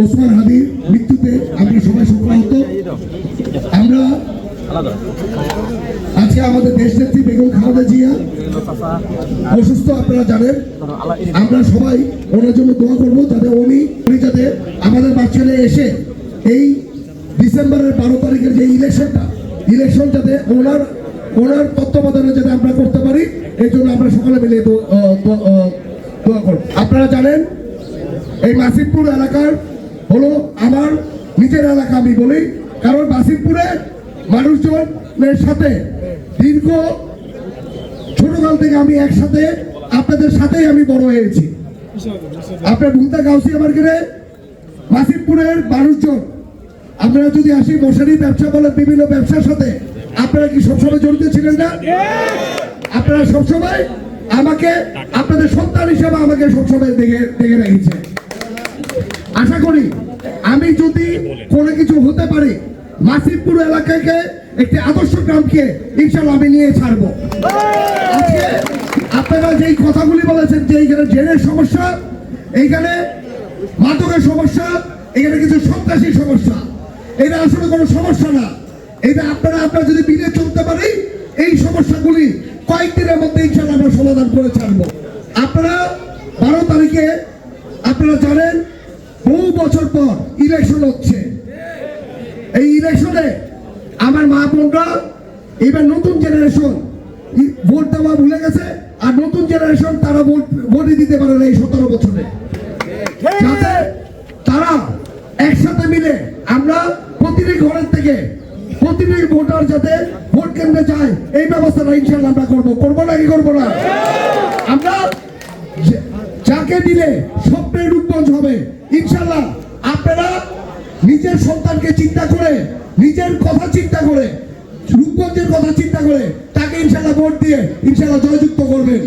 ওসমান হাদির মৃত্যুতে আমরা সবাই শোকাহত আমরা আজকে আমাদের দেশ নেত্রী বেগম খালেদা জিয়া, অসুস্থ আপনারা জানেন, আমরা সবাই ওনার জন্য দোয়া করব যাতে উনি যাতে আমাদের বাচ্চারা এসে এই ডিসেম্বরের বারো তারিখের যে ইলেকশনটা, ইলেকশন যাতে ওনার ওনার তত্ত্বাবধানে যাতে আমরা করতে পারি এই জন্য আমরা সকলে মিলে দোয়া করব। আপনারা জানেন, এই মাসিদপুর এলাকার হলো আমার নিজের এলাকা আমি বলি, কারণ মাসিদপুরের মানুষজনের সাথে দীর্ঘ, ছোটকাল থেকে আমি একসাথে আপনাদের সাথেই আমি বড় হয়েছি। আপনার ভুলতা গাউসি আমার গেলে মাসিদপুরের মানুষজন, আপনারা যদি আসি মশারি ব্যবসা বলেন, বিভিন্ন ব্যবসার সাথে, আপনারা কি সবসময় জড়িত ছিলেন না? আপনারা সবসময় আমাকে, আপনাদের সন্তান হিসেবে আমাকে সবসময় দেখে দেখে রেখেছে আশা করি আমি যদি কোনো কিছু হতে পারে মাসিদপুর এলাকাকে একটি আদর্শ গ্রামকে ইনশাল্লাহ আমি নিয়ে ছাড়বো। আজকে আপনারা যেই কথাগুলি বলেছেন যে এইখানে জেনের সমস্যা, এইখানে মাদকের সমস্যা এখানে কিছু সন্ত্রাসী সমস্যা, এটা আসলে কোনো সমস্যা না। এটা আপনারা আপনারা যদি মিলে চলতে পারি, এই সমস্যাগুলি কয়েকদিনের মধ্যে ইনশাল্লাহ আমরা সমাধান করে ছাড়বো। আপনারা বারো তারিখে, আপনারা জানেন বহু বছর পর ইলেকশন হচ্ছে। এই ইলেকশনে আমার মা বোনরা, এবার নতুন জেনারেশন ভোট দেওয়া ভুলে গেছে, আর নতুন জেনারেশন তারা ভোট দিতে পারে না এই সতেরো বছরে। যাতে তারা একসাথে মিলে আমরা প্রতিটি ঘরের থেকে প্রতিটি ভোটার যাতে ভোট কেন্দ্রে যায়, এই ব্যবস্থাটা ইনশাল্লাহ আমরা করব। করব নাকি করব না? আমরা যাকে দিলে স্বপ্নের রূপগঞ্জ হবে। ইনশাল্লাহ আপনারা নিজের সন্তানকে চিন্তা করে, নিজের কথা চিন্তা করে, রূপগঞ্জের কথা চিন্তা করে, তাকে ইনশাল্লাহ ভোট দিয়ে ইনশাল্লাহ জয়যুক্ত করবেন।